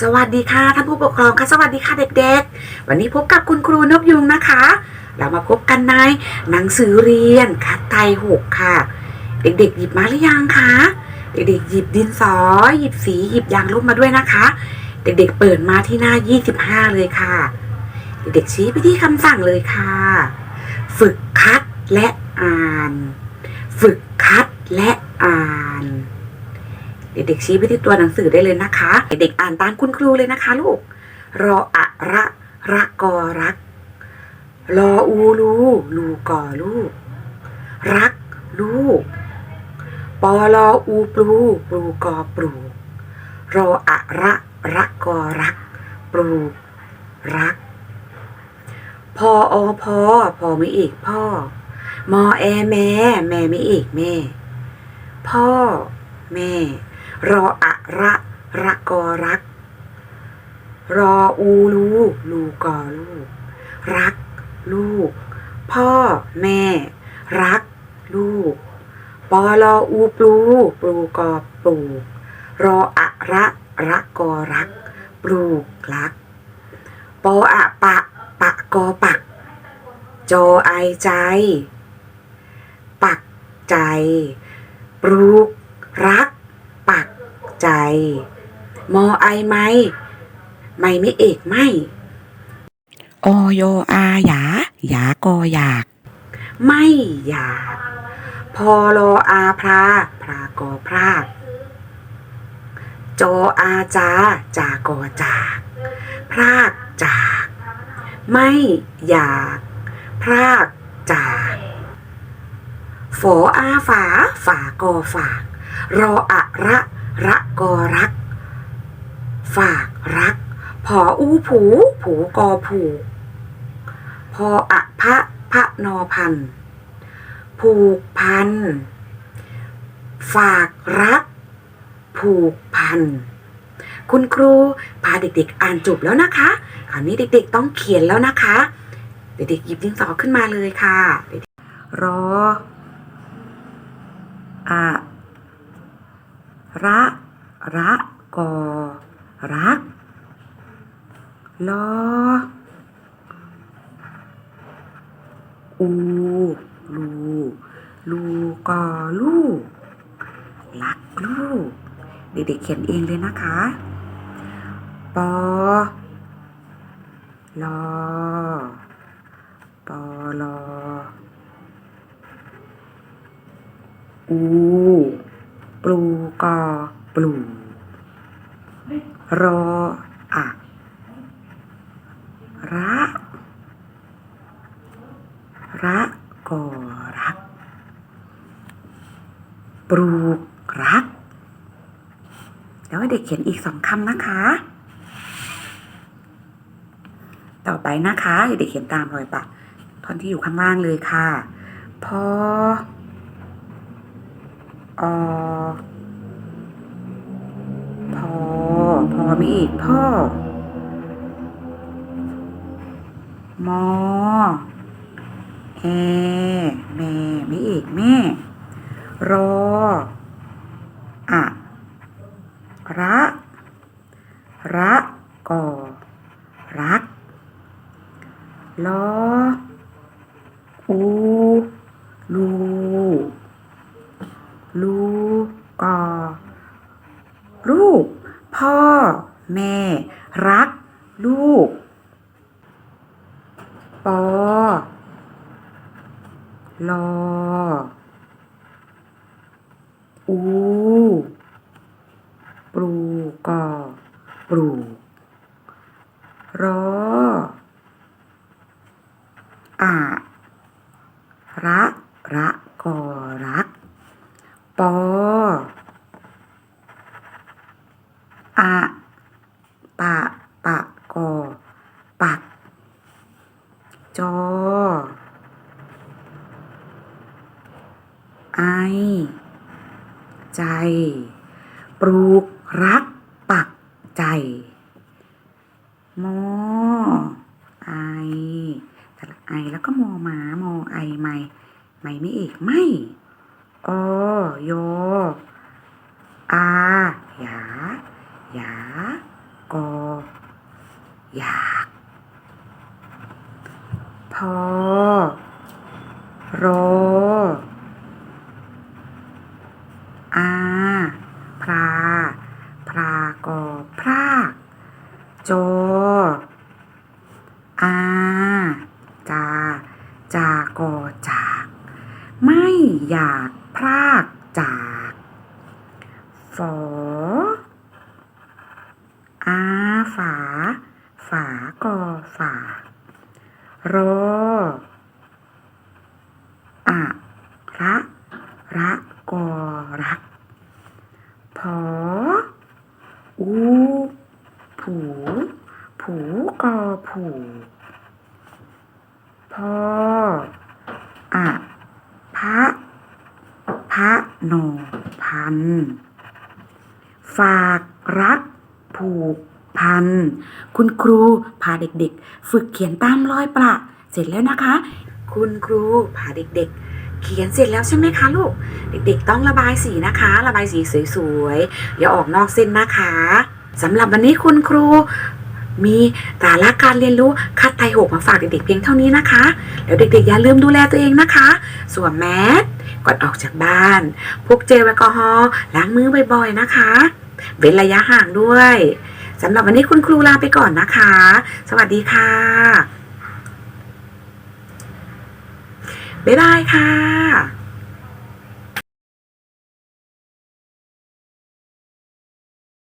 สวัสดีค่ะท่านผู้ปกครองค่ะสวัสดีค่ะเด็กๆ วันนี้พบกับคุณครูนกยุงนะคะ เรามาพบกันในหนังสือเรียนคัดไทยหกค่ะ เด็กๆ หยิบมาหรือยังคะเด็กๆ หยิบดินสอหยิบสีหยิบยางลบมาด้วยนะคะ เด็กๆ เปิดมาที่หน้า 25 เลยค่ะ เด็กๆ ชี้ไปที่คำสั่งเลยค่ะ ฝึกคัดและอ่าน ฝึกคัดและอ่าน เด็กๆชี้ไปที่ตัวหนังสือได้เลยนะคะ เด็กๆอ่านตามคุณครูเลยนะคะลูก รออะระระกอรัก รออูลูลูกอลูก รักลูก ปอลออูปลูปลูกอปลูก รออะระระกอรัก ปลูก รัก พออพอพอไม่เอกพ่อ มอแอแม่ แม่ไม่เอกแม่ พ่อ แม่ รออะระระกอรัก รออูลูลูกอลูก รัก ลูก พ่อแม่ รัก ลูกปอลออูปลูปลูกอปลูก รออะระระกอรัก ปลูกรัก ปออะปะ ปะกอปัก จอไอใจ ปักใจ ปลูกรักปัก ใจ มอไอไม่ไม่ไม่เอกไม่อโยอาหยาหยากออยาก ไม่อยากพอรออาพราพรากอพรากจออาจาจากอจาก พรากจาก ไม่อยาก พรากจากฝออาฝาฝากอฝาก รออะระ ระกอรัก ฝากรักพออูผู ผูกอผูพออะพระพระนอพัน ผูกพัน ฝากรัก ผูกพัน คุณครูพาเด็กๆอ่านจบแล้วนะคะคราวนี้เด็กๆต้องเขียนแล้วนะคะ เด็กๆหยิบดินสอขึ้นมาเลยค่ะรออะ ระระกอรักลออูลูลูกอลูกรักลูก เด็กๆเขียนเองเลยนะคะ ปอลอปอลออู ปลูกอปลูรออะระระก่อรัก ปลูกรัก แล้วเด็กเขียนอีกสองคำนะคะ ต่อไปนะคะเด็กเขียนตามรอยปะท่อนที่อยู่ข้างล่างเลยค่ะ พอ อพอ พอมีอีกพ่อ มอแอแม่ม่เอกแม่ รอ อะระระก่อรัก ลออู ลู ลูก่อลูก พ่อ แม่ รัก ลูก ปอลออูปลูกอปลูกรออะระระกอรัก ปอ อะ ปะ ปะกอ ปัก จอ ไอ ใจ ปลูกรักปักใจมอไอสระไอแล้วก็มอหมามอไอไม่ไม่ไม่เอกไม่ออยออาหยาหยากออยา รออาพรา พรากอพรากโจอาจา จากอจาก ไม่อยากพรากจากฝออาฝา ฝากอฝา รออะระระกอรัก พอ อู ผู ผูกอผูพออะพระพระโนพัน ฝากรักผูก พัน คุณครูพาเด็กๆ ฝึกเขียนตามรอยประ เสร็จแล้วนะคะ คุณครูพาเด็กๆ เขียนเสร็จแล้วใช่ไหมคะลูก เด็กๆ ต้องระบายสีนะคะ ระบายสีสวยๆ อย่าออกนอกเส้นนะคะสำหรับวันนี้คุณครูมีสาระการเรียนรู้คัดไทยหกมาฝากเด็กๆเพียงเท่านี้นะคะ แล้วเด็กๆอย่าลืมดูแลตัวเองนะคะสวมแมสก่อนออกจากบ้านพกเจลแอลกอฮอล์ล้างมือบ่อยๆนะคะ เว้นระยะห่างด้วย สำหรับวันนี้คุณครูลาไปก่อนนะคะ สวัสดีค่ะ บ๊ายบายค่ะ